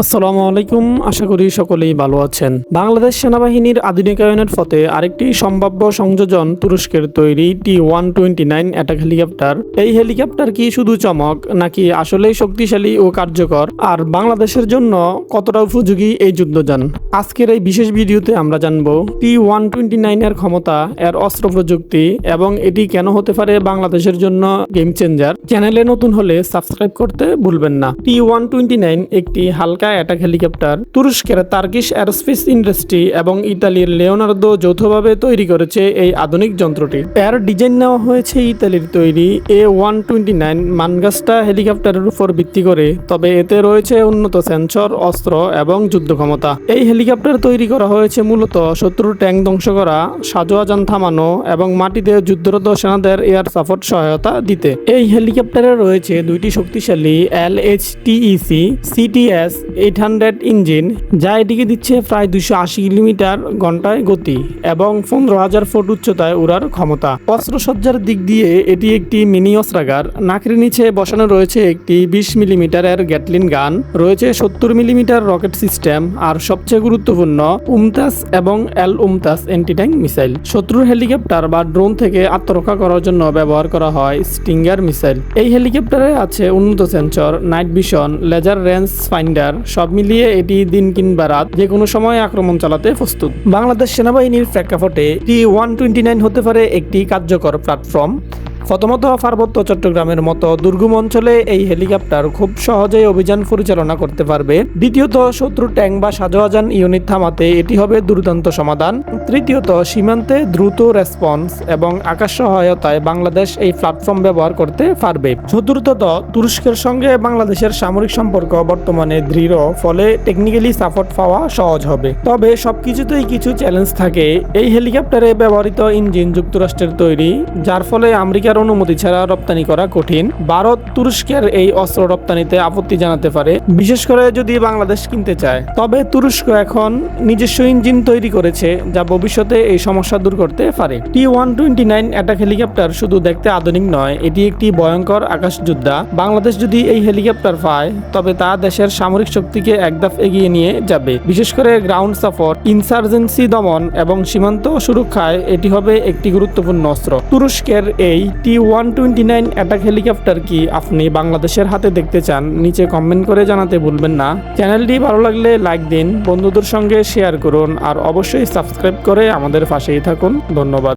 আসসালামু আলাইকুম, আশা করি সকলেই ভালো আছেন। বাংলাদেশ সেনাবাহিনীর আধুনিকায়নের পথে আরেকটি সম্ভাব্য সংযোজন তুরস্কের তৈরি T one twenty nine attack helicopter. এই হেলিকপ্টার কি শুধু চমক, নাকি আসলেই শক্তিশালী ও কার্যকর? আর বাংলাদেশের জন্য কতটা উপযোগী এই যুদ্ধযান আজকের এই বিশেষ ভিডিওতে আমরা জানব টি ওয়ান টোয়েন্টি নাইনের ক্ষমতা, এর অস্ত্র প্রযুক্তি, এবং এটি কেন হতে পারে বাংলাদেশের জন্য গেম চেঞ্জার চ্যানেলে নতুন হলে সাবস্ক্রাইব করতে ভুলবেন না। টি ওয়ান টোয়েন্টি নাইন একটি হালকা অ্যাটাক হেলিকপ্টার। তুরস্কের তার্কিশ অ্যারোস্পেস ইন্ডাস্ট্রি এবং ইতালির লিওনার্দো যৌথভাবে তৈরি করেছে এই আধুনিক যন্ত্রটি। এর ডিজাইন নেওয়া হয়েছে ইতালির তৈরি A one twenty nine Mangusta হেলিকপ্টারের উপর ভিত্তি করে। তবে এতে রয়েছে উন্নত সেন্সর, অস্ত্র এবং যুদ্ধ ক্ষমতা এই হেলিকপ্টার তৈরি করা হয়েছে মূলত শত্রুর ট্যাঙ্ক ধ্বংস করা, সাজোয়াজান থামানো এবং মাটিতে যুদ্ধরত সেনাদের এয়ার সাপোর্ট সহায়তা দিতে। এই হেলিকপ্টারে রয়েছে দুইটি শক্তিশালী L H TEC CTS eight hundred engine, যা এটিকে দিচ্ছে প্রায় দুশো আশি কিলোমিটার ঘন্টায় গতি এবং পনেরো হাজার ফুট উচ্চতায় উড়ার ক্ষমতা। অস্ত্রসজ্জার দিক দিয়ে এটি একটি মিনি অস্ত্রাগার। নাকের নিচে বসানো রয়েছে একটি বিশ মিলিমিটারের গ্যাটলিন গান রয়েছে সত্তর মিলিমিটার রকেট সিস্টেম আর সবচেয়ে গুরুত্বপূর্ণ উমতাস এবং L UMTAS anti tank missile শত্রুর হেলিকপ্টার বা ড্রোন থেকে আত্মরক্ষা করার জন্য ব্যবহার করা হয় স্টিঙ্গার মিসাইল এই হেলিকপ্টারে আছে উন্নত sensor night vision laser range finder সব মিলিয়ে এটি দিন কিংবা রাত যে কোনো সময় আক্রমণ চালাতে প্রস্তুত। বাংলাদেশ সেনাবাহিনীর প্রেক্ষাপটে টি ওয়ান টোয়েন্টি নাইন হতে পারে একটি কার্যকর প্ল্যাটফর্ম প্রথমত পার্বত্য চট্টগ্রামের মতো দুর্গম অঞ্চলে এই হেলিকপ্টার খুব সহজেই অভিযান পরিচালনা করতে পারবে। দ্বিতীয়ত, শত্রু ট্যাঙ্ক বা সাজোয়াজান ইউনিট থামাতে এটি হবে দুর্দান্ত সমাধান। তৃতীয়ত, সীমান্তে দ্রুত রেসপন্স এবং আকাশ সহায়তায় বাংলাদেশ এই প্ল্যাটফর্ম ব্যবহার করতে পারবে। চতুর্থত, তুরস্কের সঙ্গে বাংলাদেশের সামরিক সম্পর্ক বর্তমানে দৃঢ়, ফলে টেকনিক্যালি সাপোর্ট পাওয়া সহজ হবে। তবে সবকিছুতেই কিছু চ্যালেঞ্জ থাকে। এই হেলিকপ্টারে ব্যবহৃত ইঞ্জিন যুক্তরাষ্ট্রের তৈরি, যার ফলে আমেরিকার অনুমতি ছাড়া রপ্তানি করা কঠিন। ভারত তুরস্কের এই অস্ত্র রপ্তানিতে আপত্তি জানাতে পারে, বিশেষ করে যদি বাংলাদেশ কিনতে চায়। তবে তুরস্ক এখন নিজস্ব ইঞ্জিন তৈরি করেছে, যা ভবিষ্যতে এই সমস্যা দূর করতে পারে। T one twenty nine attack helicopter শুধু দেখতে আধুনিক নয়, এটি একটি ভয়ঙ্কর আকাশ যোদ্ধা বাংলাদেশ যদি এই হেলিকপ্টার পায়, তবে তা দেশের সামরিক শক্তিকে একদাফ এগিয়ে নিয়ে যাবে। বিশেষ করে গ্রাউন্ড সাপোর্ট, ইনসার্জেন্সি দমন এবং সীমান্ত সুরক্ষায় এটি হবে একটি গুরুত্বপূর্ণ অস্ত্র। তুরস্কের এই T one twenty nine attack helicopter কি আপনি বাংলাদেশের হাতে দেখতে চান? নিচে কমেন্ট করে জানাতে ভুলবেন না। চ্যানেলটি ভালো লাগলে লাইক দিন, বন্ধুদের সঙ্গে শেয়ার করুন, আর অবশ্যই সাবস্ক্রাইব করে আমাদের পাশেই থাকুন। ধন্যবাদ।